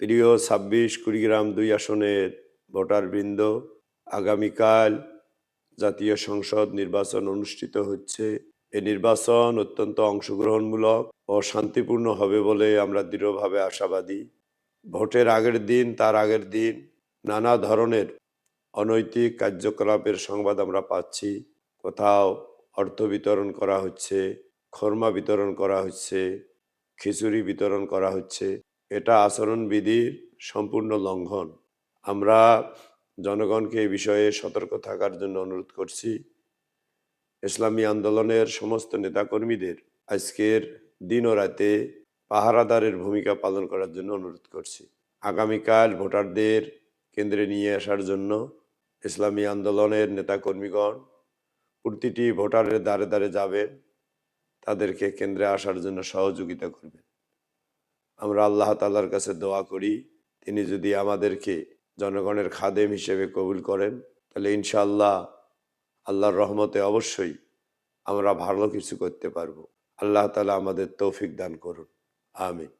প্রিয় ছাব্বিশ কুড়িগ্রাম দুই আসনের ভোটারবৃন্দ, আগামীকাল জাতীয় সংসদ নির্বাচন অনুষ্ঠিত হচ্ছে। এই নির্বাচন অত্যন্ত অংশগ্রহণমূলক ও শান্তিপূর্ণ হবে বলে আমরা দৃঢ়ভাবে আশাবাদী। ভোটের আগের দিন, তার আগের দিন নানা ধরনের অনৈতিক কার্যকলাপের সংবাদ আমরা পাচ্ছি। কোথাও অর্থ বিতরণ করা হচ্ছে, খর্মা বিতরণ করা হচ্ছে, খিচুড়ি বিতরণ করা হচ্ছে। এটা আচরণবিধির সম্পূর্ণ লঙ্ঘন। আমরা জনগণকে এই বিষয়ে সতর্ক থাকার জন্য অনুরোধ করছি। ইসলামী আন্দোলনের সমস্ত নেতাকর্মীদের আজকের দিন ও রাতে পাহারাদারের ভূমিকা পালন করার জন্য অনুরোধ করছি। আগামীকাল ভোটারদের কেন্দ্রে নিয়ে আসার জন্য ইসলামী আন্দোলনের নেতাকর্মীগণ প্রতিটি ভোটারের দ্বারে দ্বারে যাবেন। তাদেরকে কেন্দ্রে আসার জন্য সহযোগিতা করবেন। আমরা আল্লাহ তাল্লার কাছে দোয়া করি, তিনি যদি আমাদেরকে জনগণের খাদেম হিসেবে কবুল করেন, তাহলে ইনশাল্লাহ আল্লাহর রহমতে অবশ্যই আমরা ভালো কিছু করতে পারব। আল্লাহ তালা আমাদের তৌফিক দান করুন। আমিন।